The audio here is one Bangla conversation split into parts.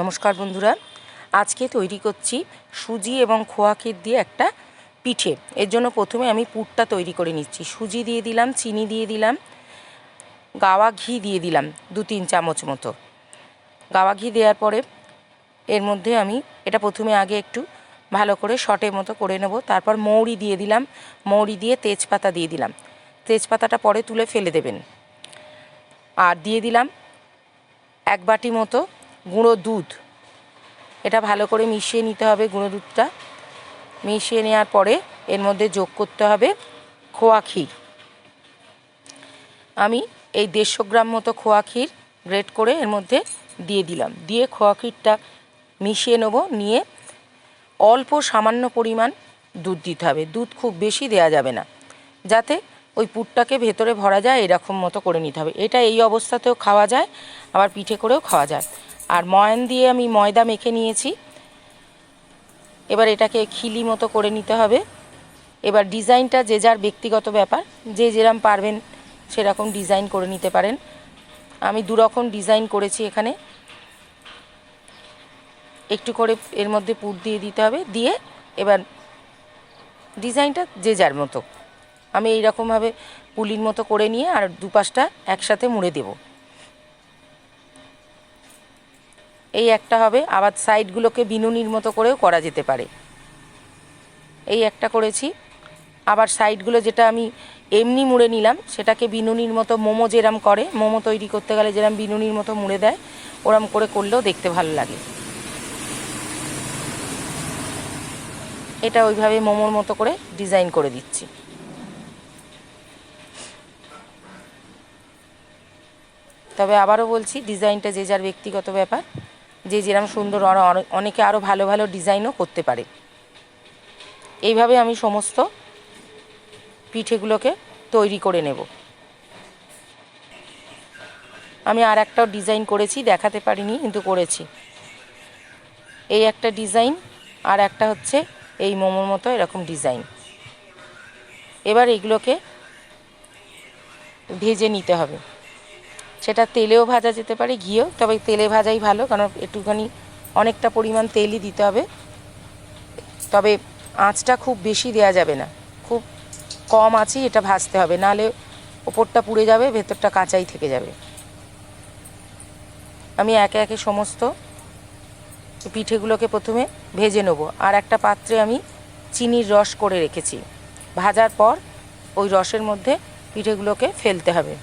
নমস্কার বন্ধুরা। আজকে তৈরি করছি সুজি এবং খোয়া দিয়ে একটা পিঠে। এর জন্য প্রথমে আমি পুরটা তৈরি করে নিচ্ছি। সুজি দিয়ে দিলাম, চিনি দিয়ে দিলাম, গাওয়া ঘি দিয়ে দিলাম দু তিন চামচ মতো। গাওয়া ঘি দেওয়ার পরে এর মধ্যে আমি এটা প্রথমে আগে একটু ভালো করে শটের মতো করে নেব। তারপর মৌরি দিয়ে দিলাম, মৌরি দিয়ে তেজপাতা দিয়ে দিলাম। তেজপাতাটা পরে তুলে ফেলে দেবেন। আর দিয়ে দিলাম এক বাটি মতো গুঁড়ো দুধ। এটা ভালো করে মিশিয়ে নিতে হবে গুঁড়ো দুধটা। মিশিয়ে নেওয়ার পরে এর মধ্যে যোগ করতে হবে খোয়া ক্ষীর। আমি এই দেড়শো গ্রাম মতো খোয়া ক্ষীর গ্রেট করে এর মধ্যে দিয়ে দিলাম। দিয়ে খোয়া ক্ষীরটা মিশিয়ে নেব, নিয়ে অল্প সামান্য পরিমাণ দুধ দিতে হবে। দুধ খুব বেশি দেওয়া যাবে না। যাতে ওই পুরটাকে ভেতরে ভরা যায় এরকম মতো করে নিতে হবে। এটা এই অবস্থাতেও খাওয়া যায়, আবার পিঠে করেও খাওয়া যায়। আর ময়ান দিয়ে আমি ময়দা মেখে নিয়েছি। এবার এটাকে খিলি মতো করে নিতে হবে। এবার ডিজাইনটা যে যার ব্যক্তিগত ব্যাপার। যে যেরম পারবেন সেরকম ডিজাইন করে নিতে পারেন। আমি দুরকম ডিজাইন করেছি এখানে। একটু করে এর মধ্যে পুর দিয়ে দিতে হবে। দিয়ে এবার ডিজাইনটা যে যার মতো। আমি এই রকমভাবে পুলির মতো করে নিয়ে আর দুপাশটা একসাথে মুড়ে দেব। এই একটা হবে। আবার সাইডগুলোকে বিনুনির মতো করেও করা যেতে পারে। এই একটা করেছি। আবার সাইডগুলো যেটা আমি এমনি মুড়ে নিলাম, সেটাকে বিনুনির মতো মোমো যেরম করে, মোমো তৈরি করতে গেলে যেরম বিনুনির মতো মুড়ে দেয়, ওরম করে করলেও দেখতে ভালো লাগে। এটা ওইভাবে মোমোর মতো করে ডিজাইন করে দিচ্ছি। তবে আবারও বলছি, ডিজাইনটা যে যার ব্যক্তিগত ব্যাপার। যে যেরকম সুন্দর অনেকে আরও ভালো ভালো ডিজাইনও করতে পারে। এইভাবে আমি সমস্ত পিঠেগুলোকে তৈরি করে নেব। আমি আর একটাও ডিজাইন করেছি, দেখাতে পারিনি, কিন্তু করেছি। এই একটা ডিজাইন আর একটা হচ্ছে এই মোমোর মতো এরকম ডিজাইন। এবার এগুলোকে ভেজে নিতে হবে। সেটা তেলেও ভাজা যেতে পারে, ঘিও, তবে তেলে ভাজাই ভালো, কারণ একটুখানি অনেকটা পরিমাণ তেলই দিতে হবে। তবে আঁচটা খুব বেশি দেওয়া যাবে না, খুব কম আঁচই এটা ভাজতে হবে নাহলে ওপরটা পুড়ে যাবে, ভেতরটা কাঁচাই থেকে যাবে। আমি একে একে সমস্ত পিঠেগুলোকে প্রথমে ভেজে নেব, আর একটা পাত্রে আমি চিনির রস করে রেখেছি। ভাজার পর ওই রসের মধ্যে পিঠেগুলোকে ফেলতে হবে।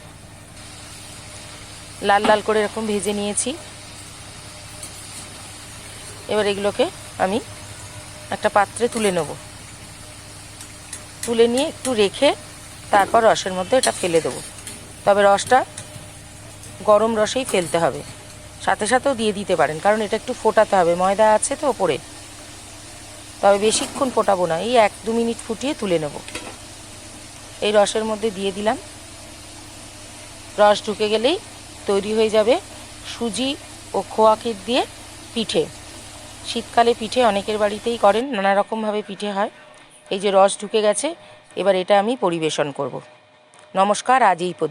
লাল লাল করে এরকম ভেজে নিয়েছি। এবার এগুলোকে আমি একটা পাত্রে তুলে নেব। তুলে নিয়ে একটু রেখে তারপর রসের মধ্যে এটা ফেলে দেবো। তবে রসটা গরম রসেই ফেলতে হবে। সাথে সাথেও দিয়ে দিতে পারেন, কারণ এটা একটু ফোটাতে হবে। ময়দা আছে তো ওপরে। তবে বেশিক্ষণ ফোটাবো না, এই এক দু মিনিট ফুটিয়ে তুলে নেব। এই রসের মধ্যে দিয়ে দিলাম। রস ঢুকে গেলেই তৈরি হয়ে যাবে সুজি ও খোয়া দিয়ে পিঠে। শীতকালে পিঠে অনেকের বাড়িতেই করেন নানা রকমভাবে পিঠে হয়। এই যে রস ঢুকে গেছে, এবার এটা আমি পরিবেশন করব। নমস্কার, আজ এই।